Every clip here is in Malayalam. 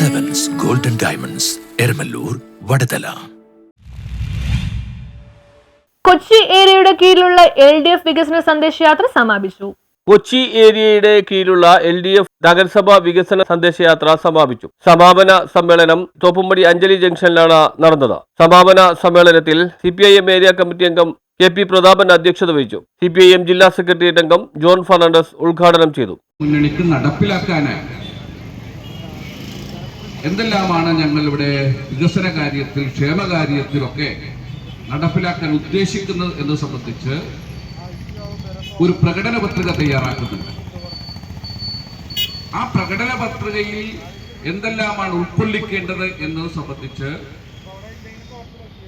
ഡയമണ്ട്സ് എരമല്ലൂർ വടതല കൊച്ചി ഏരിയയുടെ കീഴിലുള്ള എൽ ഡി എഫ് വികസന സന്ദേശയാത്ര സമാപിച്ചു. കൊച്ചി ഏരിയയുടെ കീഴിലുള്ള എൽ ഡി എഫ് നഗരസഭ വികസന സന്ദേശയാത്ര സമാപിച്ചു. സമാപന സമ്മേളനം തോപ്പുംപടി അഞ്ജലി ജംഗ്ഷനിലാണ് നടന്നത്. സമാപന സമ്മേളനത്തിൽ C P I M area committee അംഗം കെ പി പ്രതാപൻ അധ്യക്ഷത വഹിച്ചു. സി പി ഐ എം ജില്ലാ സെക്രട്ടേറിയറ്റ് അംഗം ജോൺ ഫെർണാണ്ടസ് ഉദ്ഘാടനം ചെയ്തു. മുന്നണിക്ക് നടപ്പിലാക്കാനായി എന്തെല്ലാമാണ് ഞങ്ങൾ ഇവിടെ വികസന കാര്യത്തിൽ ക്ഷേമകാര്യത്തിലൊക്കെ നടപ്പിലാക്കാൻ ഉദ്ദേശിക്കുന്നത് എന്ന് സംബന്ധിച്ച് ഒരു പ്രകടന പത്രിക തയ്യാറാക്കുന്നുണ്ട്. ആ പ്രകടന പത്രികയിൽ എന്തെല്ലാമാണ് ഉൾക്കൊള്ളിക്കേണ്ടത് എന്നത് സംബന്ധിച്ച്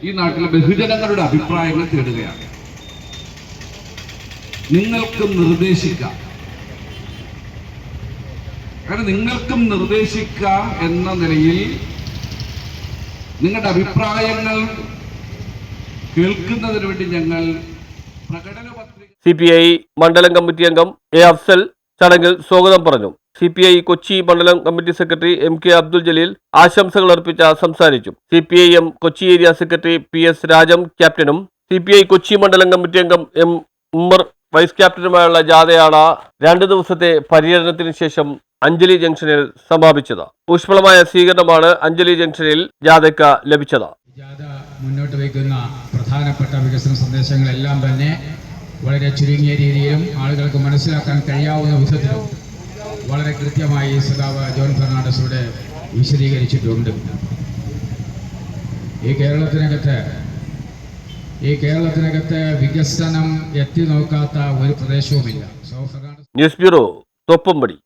ഈ നാട്ടിലെ ബഹുജനങ്ങളുടെ അഭിപ്രായങ്ങൾ തേടുകയാണ്. നിങ്ങൾക്ക് നിർദ്ദേശിക്കാം. കാരണം നിങ്ങൾക്കും നിർദ്ദേശിക്കാം എന്ന നിലയിൽ നിങ്ങളുടെ അഭിപ്രായങ്ങൾ കേൾക്കുന്നതിന് വേണ്ടി ഞങ്ങൾ പ്രകടന പത്രിക സി പി ഐ മണ്ഡലം കമ്മിറ്റി അംഗം എ അഫ്സൽ ചടങ്ങിൽ സ്വാഗതം പറഞ്ഞു. സി പി ഐ കൊച്ചി മണ്ഡലം committee secretary M K Abdul Jaleel ആശംസകൾ അർപ്പിച്ച സംസാരിച്ചു. C P I M Kochi area secretary P S Rajam ക്യാപ്റ്റനും സി പി ഐ കൊച്ചി മണ്ഡലം കമ്മിറ്റി അംഗം എം ഉമ്മർ വൈസ് ക്യാപ്റ്റനുമായുള്ള ജാഥയാണ് രണ്ട് ദിവസത്തെ പര്യടനത്തിന് ശേഷം അഞ്ജലി ജംഗ്ഷനിൽ സമാപിച്ചത്. ഊഷ്മളമായ സ്വീകരണമാണ് അഞ്ജലി ജംഗ്ഷനിൽ ജാഥയ്ക്ക് ലഭിച്ചത്. ജാഥ മുന്നോട്ട് വയ്ക്കുന്ന പ്രധാനപ്പെട്ട വികസന സന്ദേശങ്ങളെല്ലാം തന്നെ വളരെ ചുരുങ്ങിയ രീതിയിലും ആളുകൾക്ക് മനസ്സിലാക്കാൻ കഴിയാവുന്ന വിധത്തിലും വളരെ കൃത്യമായി സഖാവ് ജോൺ ഫെർണാണ്ടസിലൂടെ വിശദീകരിച്ചിട്ടുണ്ട്. ഈ കേരളത്തിനകത്ത് ഈ കേരളത്തിനകത്ത് വികസനം എത്തി നോക്കാത്ത ഒരു പ്രദേശവുമില്ല. News bureau Thoppumpady